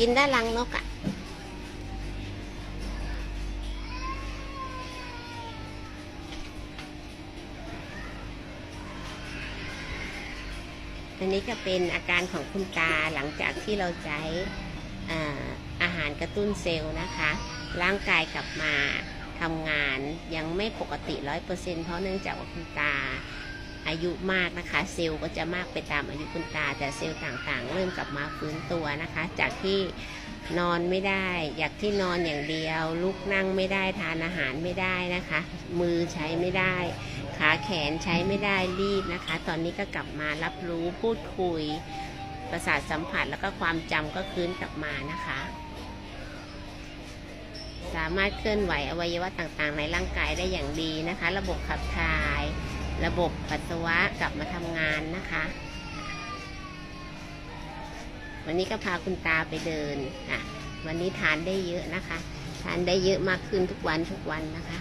กินได้รังนกอะ่ะ อันนี้ก็เป็นอาการของคุณตาหลังจากที่เราใช้อาอาหารกระตุ้นเซลล์นะคะ ร่างกายกลับมาทำงานยังไม่ปกติร้อยเปอร์เซ็นเพราะเนื่องจากว่าคุณตา อายุมากนะคะ เซลล์ก็จะมากไปตามอายุคุณตา แต่เซลล์ต่างๆ เริ่มกลับมาฟื้นตัวนะคะ จากที่นอนไม่ได้ อยากที่นอนอย่างเดียว ลุกนั่งไม่ได้ทานอาหารไม่ได้นะคะ มือใช้ไม่ได้ ขาแขนใช้ไม่ได้รีบนะคะ ตอนนี้ก็กลับมารับรู้พูดคุย ประสาทสัมผัสแล้วก็ความจำก็คืนกลับมานะคะ สามารถเคลื่อนไหวอวัยวะต่างๆ ในร่างกายได้อย่างดีนะคะ ระบบขับถ่าย ระบบปัสสาวะกลับมาทำงานนะคะ วันนี้ก็พาคุณตาไปเดินอะ วันนี้ทานได้เยอะนะคะ ทานได้เยอะมากขึ้นทุกวันทุกวันนะคะ